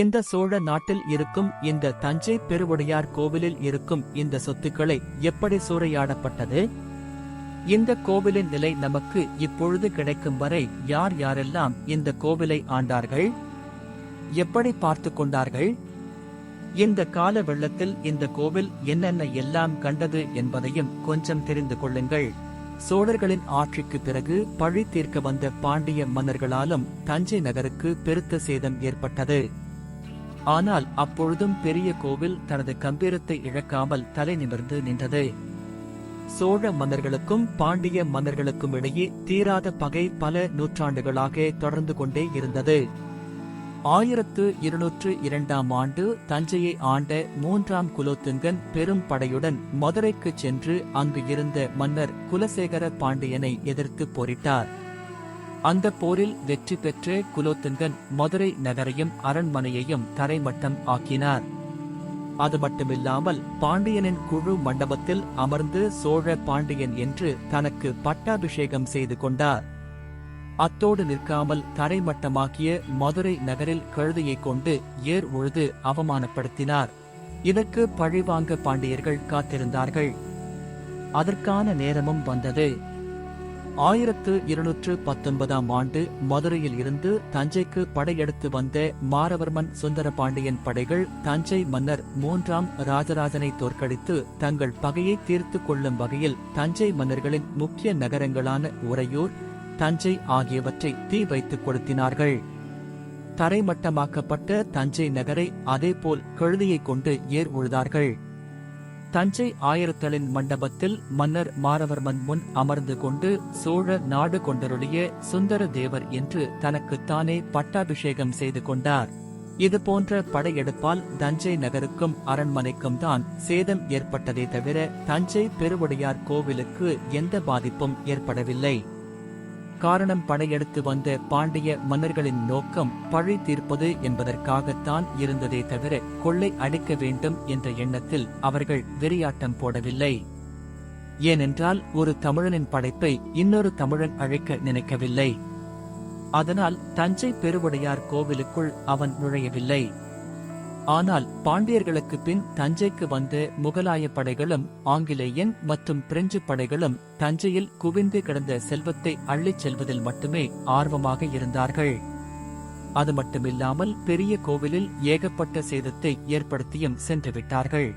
இந்த சோழ நாட்டில் இருக்கும் இந்த தஞ்சை பெருவுடையார் கோவிலில் இருக்கும் இந்த சொத்துக்களை எப்படி சூறையாடப்பட்டது? இந்த கோவிலின் நிலை நமக்கு இப்பொழுது கிடைக்கும் வரை யார் யாரெல்லாம் இந்த கோவிலை ஆண்டார்கள்? எப்படி பார்த்து கொண்டார்கள்? இந்த கால வெள்ளத்தில் இந்த கோவில் என்னென்ன எல்லாம் கண்டது என்பதையும் கொஞ்சம் தெரிந்து கொள்ளுங்கள். சோழர்களின் ஆட்சிக்கு பிறகு பழி தீர்க்க வந்த பாண்டிய மன்னர்களாலும் தஞ்சை நகருக்கு பெருத்த சேதம் ஏற்பட்டது. ஆனால் அப்பொழுதும் பெரிய கோவில் தனது கம்பீரத்தை இழக்காமல் தலை நிமிர்ந்து நின்றது. சோழ மன்னர்களுக்கும் பாண்டிய மன்னர்களுக்கும் இடையே தீராத பகை பல நூற்றாண்டுகளாக தொடர்ந்து கொண்டே இருந்தது. ஆயிரத்து இருநூற்று இரண்டாம் ஆண்டு தஞ்சையை ஆண்ட மூன்றாம் குலோத்துங்கன் பெரும் படையுடன் மதுரைக்கு சென்று அங்கு இருந்த மன்னர் குலசேகர பாண்டியனை எதிர்த்து போரிட்டார். அந்த போரில் வெற்றி பெற்ற குலோத்துங்கன் மதுரை நகரையும் அரண்மனையையும் தரைமட்டம் ஆக்கினார். அது மட்டுமில்லாமல் பாண்டியனின் குழு மண்டபத்தில் அமர்ந்து சோழ பாண்டியன் என்று தனக்கு பட்டாபிஷேகம் செய்து கொண்டார். அத்தோடு நிற்காமல் தரைமட்டமாக்கிய மதுரை நகரில் கழுதையை கொண்டு ஏர் உழுது அவமானப்படுத்தினார். இதற்கு பழிவாங்க பாண்டியர்கள் காத்திருந்தார்கள். அதற்கான நேரமும் வந்தது. ஆயிரத்து இருநூற்று பத்தொன்பதாம் ஆண்டு மதுரையில் இருந்து தஞ்சைக்கு படையெடுத்து வந்த மாரவர்மன் சுந்தர பாண்டியன் படைகள் தஞ்சை மன்னர் மூன்றாம் ராஜராஜனை தோற்கடித்து தங்கள் பகையை தீர்த்து கொள்ளும் வகையில் தஞ்சை மன்னர்களின் முக்கிய நகரங்களான உறையூர் தஞ்சை ஆகியவற்றை தீ வைத்துக் கொடுத்தினார்கள் தரைமட்டமாக்கப்பட்ட தஞ்சை நகரை அதேபோல் கழுதியைக் கொண்டு ஏர் உழுதார்கள். தஞ்சை ஆயிரத்தலின் மண்டபத்தில் மன்னர் மாரவர்மன் முன் அமர்ந்து கொண்டு சோழ நாடு கொண்டருடைய சுந்தர தேவர் என்று தனக்குத்தானே பட்டாபிஷேகம் செய்து கொண்டார். இதுபோன்ற படையெடுப்பால் தஞ்சை நகருக்கும் அரண்மனைக்கும் தான் சேதம் ஏற்பட்டதே தவிர தஞ்சை பெருவுடையார் கோவிலுக்கு எந்த பாதிப்பும் ஏற்படவில்லை. காரணம் படையெடுத்து வந்த பாண்டிய மன்னர்களின் நோக்கம் பழி தீர்ப்பது என்பதற்காகத்தான் இருந்ததே தவிர கொள்ளை அடிக்க வேண்டும் என்ற எண்ணத்தில் அவர்கள் வெறியாட்டம் போடவில்லை. ஏனென்றால் ஒரு தமிழனின் படைப்பை இன்னொரு தமிழன் அழைக்க நினைக்கவில்லை. அதனால் தஞ்சை பெருவுடையார் கோவிலுக்குள் அவன் நுழையவில்லை. ஆனால் பாண்டியர்களுக்கு பின் தஞ்சைக்கு வந்த முகலாய படைகளும் ஆங்கிலேயன் மற்றும் பிரெஞ்சு படைகளும் தஞ்சையில் குவிந்து கிடந்த செல்வத்தை அள்ளிச் செல்வதில் மட்டுமே ஆர்வமாக இருந்தார்கள். அது மட்டுமில்லாமல் பெரிய கோவிலில் ஏகப்பட்ட சேதத்தை ஏற்படுத்தியும் சென்று விட்டார்கள்.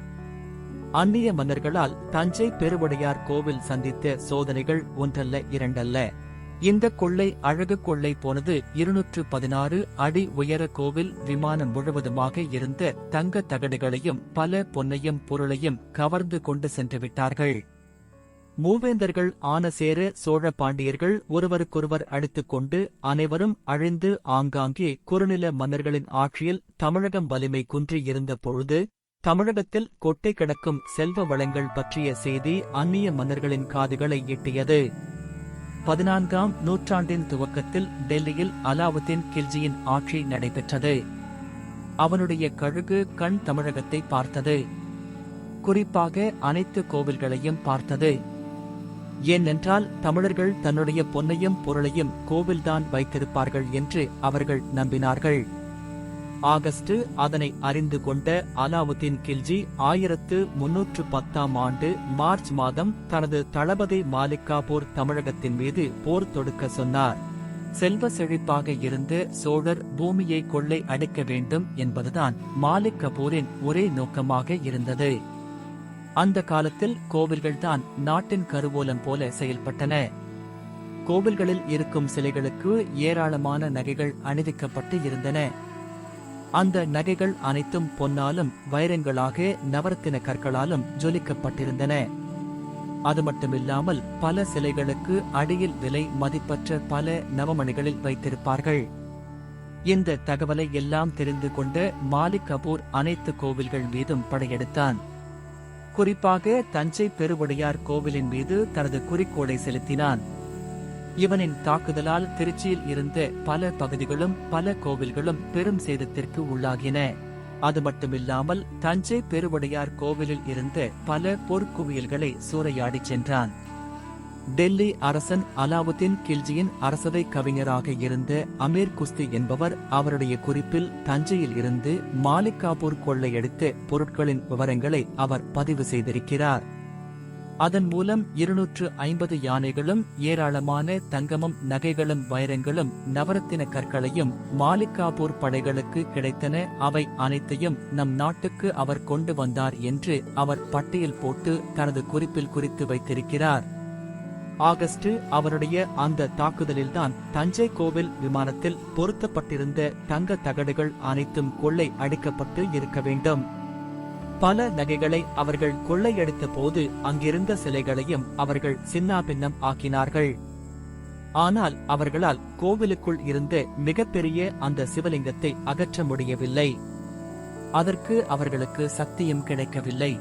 அந்நிய மன்னர்களால் தஞ்சை பெருவுடையார் கோவில் சந்தித்த சோதனைகள் ஒன்றல்ல இரண்டல்ல. இந்த கொள்ளை அழகு கொள்ளை போனது இருநூற்று பதினாறு அடி உயர கோவில் விமானம் முழுவதுமாக இருந்த தங்க தகடுகளையும் பல பொன்னையும் பொருளையும் கவர்ந்து கொண்டு சென்று விட்டார்கள் மூவேந்தர்கள் ஆன சேர சோழ பாண்டியர்கள் ஒருவருக்கொருவர் அடித்துக் கொண்டு அனைவரும் அழிந்து ஆங்காங்கே குறுநில மன்னர்களின் ஆட்சியில் தமிழகம் வலிமை குன்றி இருந்த பொழுது தமிழகத்தில் கொட்டை கிடக்கும் செல்வ வளங்கள் பற்றிய செய்தி அந்நிய மன்னர்களின் காதுகளை எட்டியது. பதினான்காம் நூற்றாண்டின் துவக்கத்தில் டெல்லியில் அலாவுதீன் கில்ஜியின் ஆட்சி நடைபெற்றது. அவனுடைய கழுகு கண் தமிழகத்தை பார்த்தது. குறிப்பாக அனைத்து கோவில்களையும் பார்த்தது. ஏனென்றால் தமிழர்கள் தன்னுடைய பொன்னையும் பொருளையும் கோவில்தான் வைத்திருப்பார்கள் என்று அவர்கள் நம்பினார்கள். ஆகஸ்ட் அதனை அறிந்து கொண்ட அலாவுதீன் கில்ஜி ஆயிரத்து முன்னூற்று பத்தாம் ஆண்டு மார்ச் மாதம் தனது தளபதி மாலிகாபூர் தமிழகத்தின் மீது போர் தொடுக்க சொன்னார். செல்வ செழிப்பாக இருந்து சோழர் பூமியை கொள்ளை அடைக்க வேண்டும் என்பதுதான் மாலிக் கபூரின் ஒரே நோக்கமாக இருந்தது. அந்த காலத்தில் கோவில்கள்தான் நாட்டின் கருவூலம் போல செயல்பட்டன. கோவில்களில் இருக்கும் சிலைகளுக்கு ஏராளமான நகைகள் அணிவிக்கப்பட்டு இருந்தன. அந்த நகைகள் அனைத்தும் பொன்னாலும் வைரங்களாக நவரத்தின கற்களாலும் ஜொலிக்கப்பட்டிருந்தன. அது மட்டுமில்லாமல் பல சிலைகளுக்கு அடியில் விலை மதிப்பற்ற பல நவமணிகளில் வைத்திருப்பார்கள். இந்த தகவலை எல்லாம் தெரிந்து கொண்ட மாலிக் கபூர் அனைத்து கோவில்கள் மீதும் படையெடுத்தான். குறிப்பாக தஞ்சை பெருவுடையார் கோவிலின் மீது தனது குறிக்கோளை செலுத்தினான். இவனின் தாக்குதலால் திருச்சியில் இருந்த பல பகுதிகளும் பல கோவில்களும் பெரும் சேதத்திற்கு உள்ளாகின. அது மட்டுமில்லாமல் தஞ்சை பெருவுடையார் கோவிலில் இருந்த பல பொற்குவியல்களை சூறையாடிச் சென்றான். டெல்லி அரசன் அலாவுதீன் கில்ஜியின் அரசவை கவிஞராக இருந்த அமீர் குஸ்தி என்பவர் அவருடைய குறிப்பில் தஞ்சையில் இருந்து மாலிகாபூர் கொள்ளையடித்த பொருட்களின் விவரங்களை அவர் பதிவு செய்திருக்கிறார். அதன் மூலம் இருநூற்று ஐம்பது யானைகளும் ஏராளமான தங்கமும் நகைகளும் வைரங்களும் நவரத்தின கற்களையும் மாலிகாபூர் படைகளுக்கு கிடைத்தன. அவை அனைத்தையும் நம் நாட்டுக்கு அவர் கொண்டு வந்தார் என்று அவர் பட்டியல் போட்டு தனது குறிப்பில் குறித்து வைத்திருக்கிறார். ஆகஸ்ட் அவருடைய அந்த தாக்குதலில்தான் தஞ்சை கோவில் விமானத்தில் பொருத்தப்பட்டிருந்த தங்க தகடுகள் அனைத்தும் கொள்ளை அடிக்கப்பட்டு இருக்க வேண்டும். பல நகைகளை அவர்கள் கொள்ளையடித்த போது அங்கிருந்த சிலைகளையும் அவர்கள் சின்னாபின்னம் ஆக்கினார்கள். ஆனால் அவர்களால் கோவிலுக்குள் இருந்த மிகப்பெரிய அந்த சிவலிங்கத்தை அகற்ற முடியவில்லை. அதற்கு அவர்களுக்கு சக்தியும் கிடைக்கவில்லை.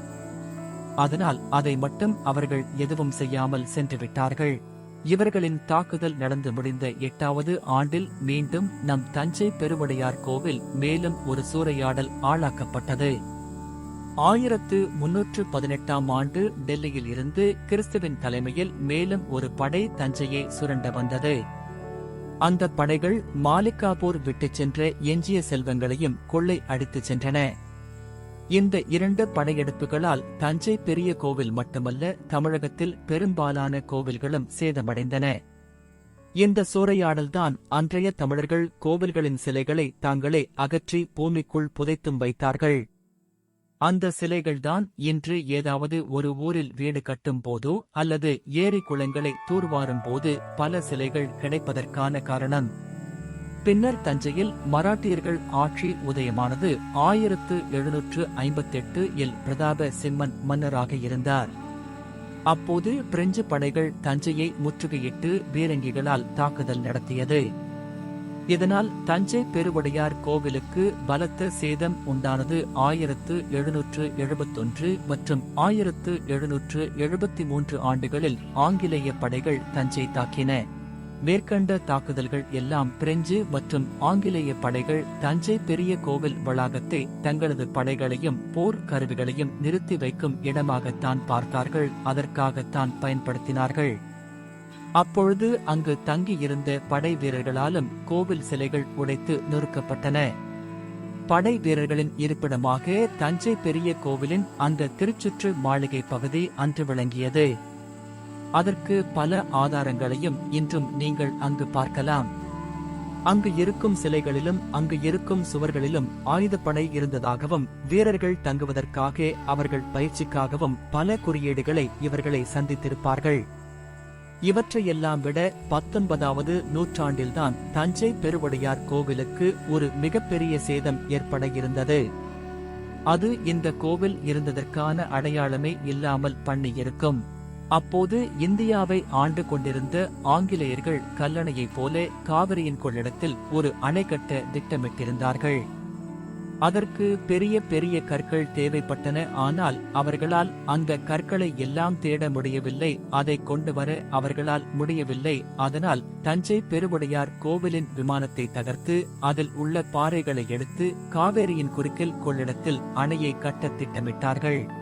அதனால் அதை மட்டும் அவர்கள் எதுவும் செய்யாமல் சென்றுவிட்டார்கள். இவர்களின் தாக்குதல் நடந்து முடிந்த எட்டாவது ஆண்டில் மீண்டும் நம் தஞ்சை பெருவுடையார் கோவில் மேலும் ஒரு சூறையாடல் ஆளாக்கப்பட்டது. ஆயிரத்து முன்னூற்று பதினெட்டாம் ஆண்டு டெல்லியில் இருந்து கிறிஸ்துவின் தலைமையில் மேலும் ஒரு படை தஞ்சையை சுரண்ட வந்தது. அந்த படைகள் மாலிகாபூர் விட்டுச் சென்ற எஞ்சிய செல்வங்களையும் கொள்ளை அடித்துச் சென்றன. இந்த இரண்டு படையெடுப்புகளால் தஞ்சை பெரிய கோவில் மட்டுமல்ல தமிழகத்தில் பெரும்பாலான கோவில்களும் சேதமடைந்தன. இந்த சூறையாடல்தான் அன்றைய தமிழர்கள் கோவில்களின் சிலைகளை தாங்களே அகற்றி பூமிக்குள் புதைத்தும் வைத்தார்கள். அந்த சிலைகள்தான் இன்று ஏதாவது ஒரு ஊரில் வீடு கட்டும் போதோ அல்லது ஏரி குளங்களை தூர்வாரும் போது பல சிலைகள் கிடைப்பதற்கான காரணம். பின்னர் தஞ்சையில் மராட்டியர்கள் ஆட்சி உதயமானது ஆயிரத்து எழுநூற்று ஐம்பத்தெட்டு இல் பிரதாப சிம்மன் மன்னராக இருந்தார். அப்போது பிரெஞ்சு படைகள் தஞ்சையை முற்றுகையிட்டு பீரங்கிகளால் தாக்குதல் நடத்தியது. இதனால் தஞ்சை பெருவுடையார் கோவிலுக்கு பலத்த சேதம் உண்டானது ஆயிரத்து எழுநூற்று எழுபத்தொன்று மற்றும் ஆயிரத்து எழுநூற்று எழுபத்தி மூன்று ஆண்டுகளில் ஆங்கிலேய படைகள் தஞ்சை தாக்கின. மேற்கண்ட தாக்குதல்கள் எல்லாம் பிரெஞ்சு மற்றும் ஆங்கிலேய படைகள் தஞ்சை பெரிய கோவில் வளாகத்தை தங்களது படைகளையும் போர் கருவிகளையும் நிறுத்தி வைக்கும் இடமாகத்தான் பார்த்தார்கள். அதற்காகத்தான் பயன்படுத்தினார்கள். அப்பொழுது அங்கு தங்கியிருந்த படை வீரர்களாலும் கோவில் சிலைகள் உடைத்து நொறுக்கப்பட்டன. படை வீரர்களின் இருப்பிடமாக தஞ்சை பெரிய கோவிலின் அந்த திருச்சுற்று மாளிகை பகுதி அன்று விளங்கியது. அதற்கு பல ஆதாரங்களையும் இன்றும் நீங்கள் அங்கு பார்க்கலாம். அங்கு இருக்கும் சிலைகளிலும் அங்கு இருக்கும் சுவர்களிலும் ஆயுதப்படை இருந்ததாகவும் வீரர்கள் தங்குவதற்காக அவர்கள் பயிற்சிக்காகவும் பல குறியீடுகளை இவர்களை சந்தித்திருப்பார்கள். இவற்றையெல்லாம் விட பத்தொன்பதாவது நூற்றாண்டில்தான் தஞ்சை பெருவுடையார் கோவிலுக்கு ஒரு மிகப்பெரிய சேதம் ஏற்பட இருந்தது. அது இந்த கோவில் இருந்ததற்கான அடையாளமே இல்லாமல் பண்ணியிருக்கும். அப்போது இந்தியாவை ஆண்டு கொண்டிருந்த ஆங்கிலேயர்கள் கல்லணையைப் போல காவிரியின் கொள்ளிடத்தில் ஒரு அணை கட்ட திட்டமிட்டிருந்தார்கள். அதற்கு பெரிய பெரிய கற்கள் தேவைப்பட்டன. ஆனால் அவர்களால் அந்த கற்களை எல்லாம் தேட முடியவில்லை. அதை கொண்டு வர அவர்களால் முடியவில்லை. அதனால் தஞ்சை பெருவுடையார் கோவிலின் விமானத்தை தகர்த்து அதில் உள்ள பாறைகளை எடுத்து காவேரியின் குறுக்கில் கொள்ளிடத்தில் அணையை கட்ட திட்டமிட்டார்கள்.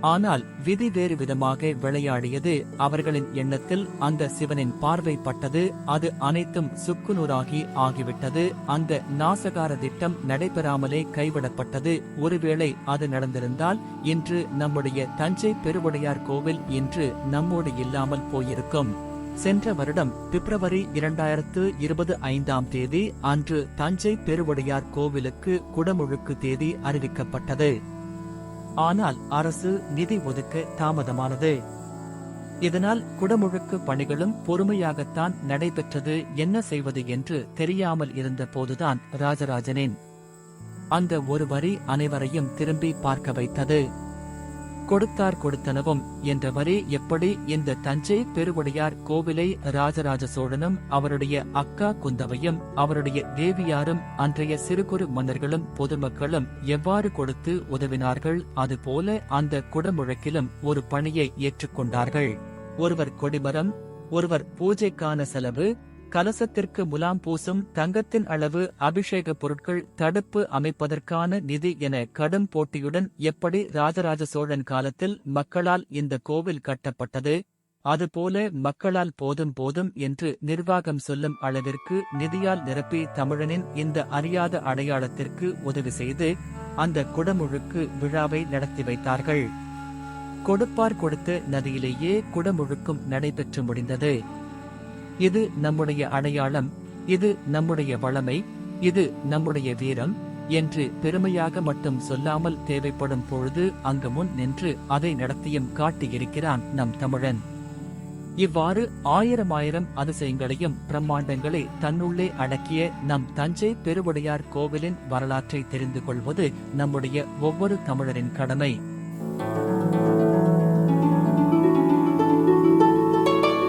ஆனால் விதி வேறு விதமாக விளையாடியது அவர்களின் எண்ணத்தில் அந்த சிவனின் பார்வை பட்டது அது அனைத்தும் சுக்குநூறாகி ஆகிவிட்டது அந்த நாசகார திட்டம் நடைபெறாமலே கைவிடப்பட்டது ஒருவேளை அது நடந்திருந்தால் இன்று நம்முடைய தஞ்சை பெருவுடையார் கோவில் இன்று நம்மோடு இல்லாமல் போயிருக்கும். சென்ற வருடம் பிப்ரவரி இரண்டாயிரத்து இருபது ஐந்தாம் தேதி அன்று தஞ்சை பெருவுடையார் கோவிலுக்கு குடமுழுக்கு தேதி அறிவிக்கப்பட்டது. ஆனால் அரசு நிதி ஒதுக்க தாமதமானது. இதனால் குடமுழுக்கு பணிகளும் பொறுமையாகத்தான் நடைபெற்றது என்ன செய்வது என்று தெரியாமல் இருந்த போதுதான் ராஜராஜனின். அந்த ஒரு வரி அனைவரையும் திரும்பி பார்க்க வைத்தது. கொடுத்தார் கொடுத்தனவும் என்ற வரி எப்படி இந்த தஞ்சை பெருவுடையார் கோவிலை ராஜராஜ சோழனும் அவருடைய அக்கா குந்தவையும் அவருடைய தேவியாரும் அன்றைய சிறுகுறு மன்னர்களும் பொதுமக்களும் எவ்வாறு கொடுத்து உதவினார்கள் அதுபோல அந்த குடமுழக்கிலும் ஒரு பணியை ஏற்றுக்கொண்டார்கள். ஒருவர் கொடிமரம் ஒருவர் பூஜைக்கான செலவு கலசத்திற்கு முலாம் பூசும் தங்கத்தின் அளவு அபிஷேக பொருட்கள் தடுப்பு அமைப்பதற்கான நிதி என கடும் போட்டியுடன் எப்படி ராஜராஜ சோழன் காலத்தில் மக்களால் இந்த கோவில் கட்டப்பட்டது? அதுபோல மக்களால் போதும் போதும் என்று நிர்வாகம் சொல்லும் அளவிற்கு நிதியால் நிரப்பி தமிழனின் இந்த அறியாத அடையாளத்திற்கு உதவி செய்து அந்த குடமுழுக்கு விழாவை நடத்தி வைத்தார்கள். கொடுப்பார் கொடுத்த நதியிலேயே குடமுழுக்கும் நடைபெற்று முடிந்தது. இது நம்முடைய அடையாளம் இது நம்முடைய வளமை இது நம்முடைய வீரம் என்று பெருமையாக மட்டும் சொல்லாமல் தேவைப்படும் பொழுது அங்கு முன் நின்று அதை நடத்தியும் காட்டியிருக்கிறான் நம் தமிழன். இவ்வாறு ஆயிரம் ஆயிரம் அதிசயங்களையும் பிரம்மாண்டங்களை தன்னுள்ளே அடக்கிய நம் தஞ்சை பெருவுடையார் கோவிலின் வரலாற்றை தெரிந்து கொள்வது நம்முடைய ஒவ்வொரு தமிழரின் கடமை.